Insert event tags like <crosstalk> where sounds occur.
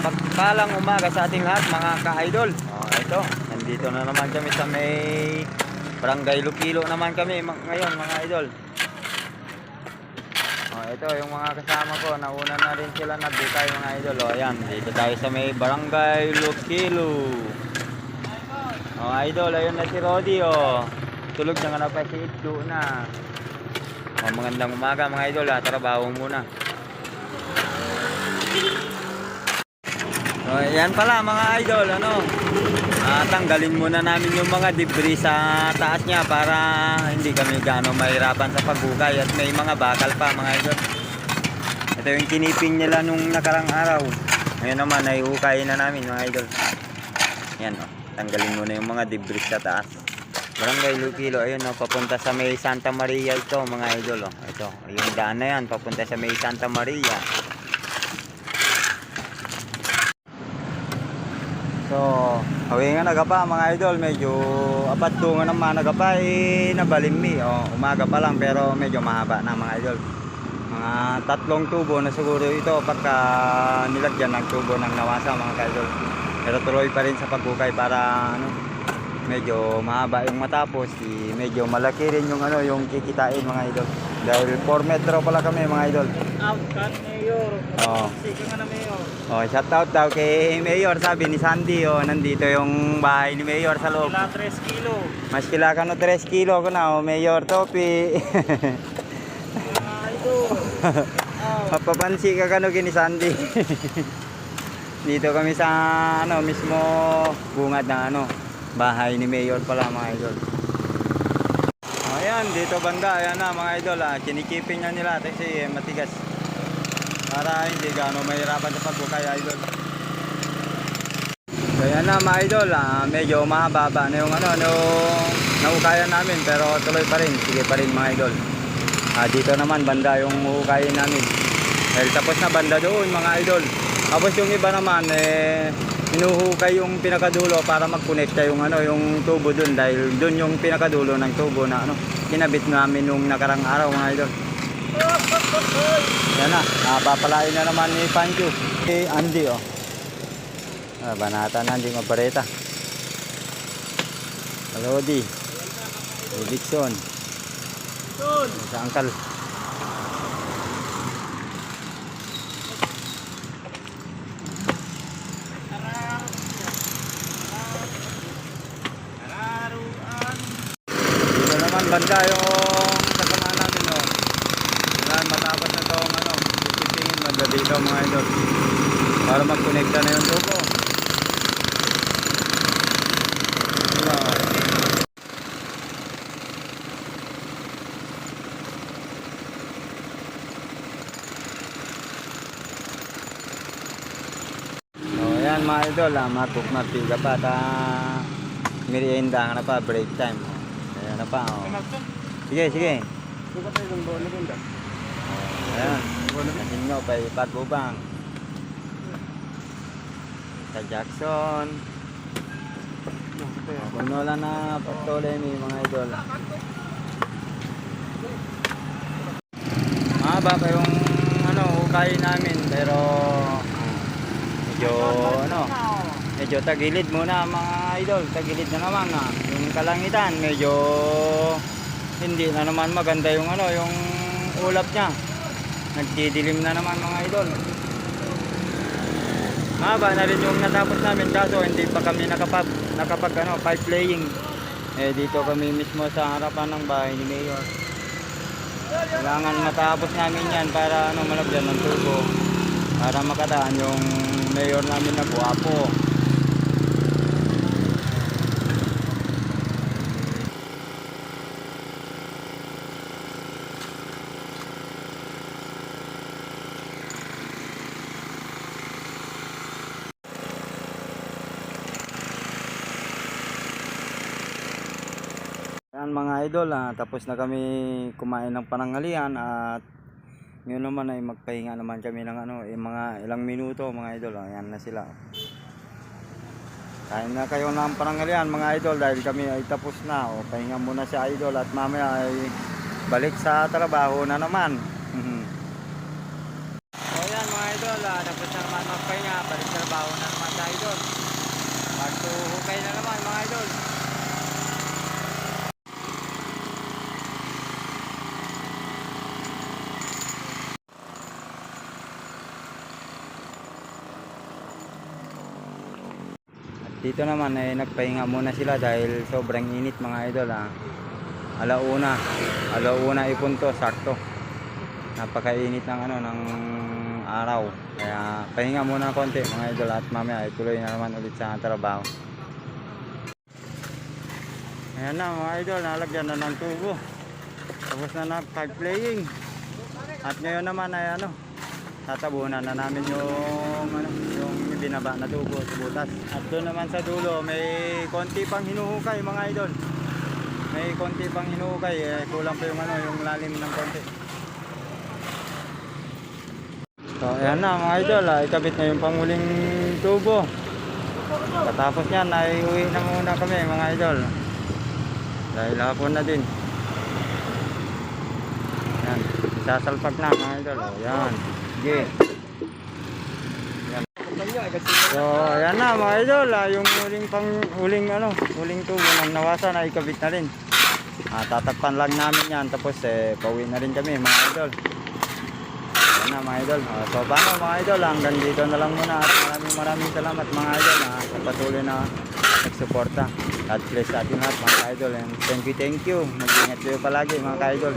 mapagpalang umaga sa ating lahat mga ka-idol. Oh, ito, nandito na naman kami sa may Barangay Lukilo naman kami ngayon mga idol. Oh, ito yung mga kasama ko, nauna na rin sila nabukay mga idol. Oh, ayan, dito tayo sa may Barangay Lukilo. Oh, idol, ayun na si Rodi oh. Tulog na nga na pa si Iddo na. Oh, magandang umaga mga idol, ha. trabaho muna. So, yan pala mga idol, ano, ah, tanggalin muna namin yung mga debris sa taas niya para hindi kami gaano mahirapan sa paghukay at may mga bakal pa mga idol. Ito yung kiniping nila nung nakarang araw. Ngayon naman ay hukayin na namin mga idol. Yan o, tanggalin muna yung mga debris sa taas. Barangay Lukilo, ayun o, papunta sa may Santa Maria ito mga idol o. Ito, yung daan na yan, papunta sa may Santa Maria. So, hawi nga nagapa mga idol, medyo apat tungo naman nagapa eh nabalimmi. O, umaga pa lang pero medyo mahaba na mga idol. Mga tatlong tubo na siguro ito pagka nilagyan ng tubo ng nawasa mga idol. Pero tuloy pa rin sa paghukay para ano, medyo mahaba yung matapos, eh, medyo malaki rin yung ano yung kikitain mga idol. Dahil 4 metro pala kami mga idol. Outcut Mayor. Oo. Sige nga na Mayor. Oh, shout out daw kay Mayor, sabi ni Sandy, oh, nandito yung bahay ni Mayor sa loob. Wala 3 kilo. Mas kila ka no 3 kilo ko na, oh, Mayor Topi. Mga idol. <laughs> Oh. Mapapansi ka kano kini Sandy. <laughs> Dito kami sa ano mismo bungad ng ano bahay ni Mayor pala mga idol. Ayan, dito banda, ayan na mga idol, ah, kinikiping na nila kasi eh, matigas. Para hindi gaano mahirapan sa pagbukay idol. So ayan na mga idol, ah, medyo mahaba na yung ano, yung nahukayan namin pero tuloy pa rin, sige pa rin mga idol. Ah, dito naman banda yung hukayin namin. Dahil tapos na banda doon mga idol. Tapos yung iba naman eh hinuhukay yung pinakadulo para magkonekta yung ano yung tubo doon dahil doon yung pinakadulo ng tubo na ano kinabit namin nung nakarang araw mga idol. Yan na, napapalain na naman ni Pancho. Si Andy oh. Ah, banata na Andy Mabareta. Lodi. Dixon. Sa angkal. Banda yung kasama namin no. Kailangan matapos na itong ano, pipipingin banda dito mga idol. Para magkonekta na yung tubo. Diba? So ayan mga idol, ah, matuk na tiga pa ta merienda na pa break time. Na pa oh. Sige, sige. Buka tayo ng bola ganda. Ayan. Nasin nyo pa ipagubang. Sa Jackson. Puno lang na patuloy ni mga idol. Mahaba pa yung ano, hukay namin pero medyo ano, medyo tagilid muna mga idol. Tagilid na naman ah. Yung kalangitan medyo hindi na naman maganda yung ano, yung ulap niya. Nagdidilim na naman mga idol. Mahaba na rin yung natapos namin kaso hindi pa kami nakapag, nakapag ano, pipe laying. Eh dito kami mismo sa harapan ng bahay ni Mayor. Kailangan matapos namin yan para ano, malagyan ng tubo. Para makadaan yung mayor namin na guwapo. Yan mga idol, ah, tapos na kami kumain ng pananghalian at ngayon naman ay magpahinga naman kami ng ano, eh, mga ilang minuto mga idol. Ah, yan na sila. Kain na kayo ng pananghalian mga idol dahil kami ay tapos na. O, pahinga muna si idol at mamaya ay balik sa trabaho na naman. o yan mga idol, ah, tapos na naman magpahinga, balik sa trabaho na naman tayo doon. Magtuhukay na naman mga idol. Dito naman ay nagpahinga muna sila dahil sobrang init mga idol ah. Alauna, alauna ipunto, sakto. Napakainit ng ano ng araw. Kaya pahinga muna konti mga idol at mamaya ay tuloy na naman ulit sa trabaho. Ayan na mga idol, nalagyan na ng tubo. Tapos na nag-playing. At ngayon naman ay ano, tatabunan na namin yung ano, yung binaba na tubo sa butas. At doon naman sa dulo, may konti pang hinuhukay mga idol. May konti pang hinuhukay, eh, kulang pa yung ano, yung lalim ng konti. So, ayan na mga idol, ah, ikabit na yung panguling tubo. Katapos niyan, ay uwi na muna kami mga idol. Dahil hapon na din. Yan, sasalpak na mga idol. O, yan. Sige. Yan. So, ayan na mga idol, ah, yung huling pang huling ano, huling tubo ng nawasa na ikabit na rin. Ah, tatakpan lang namin yan tapos eh pauwi na rin kami mga idol. Ayan na mga idol. Ah, so paano mga idol, hanggang dito na lang muna at maraming maraming salamat mga idol ah, sa patuloy na nagsuporta. God bless sa ating lahat mga idol and thank you, thank you. Mag-ingat kayo palagi mga idol.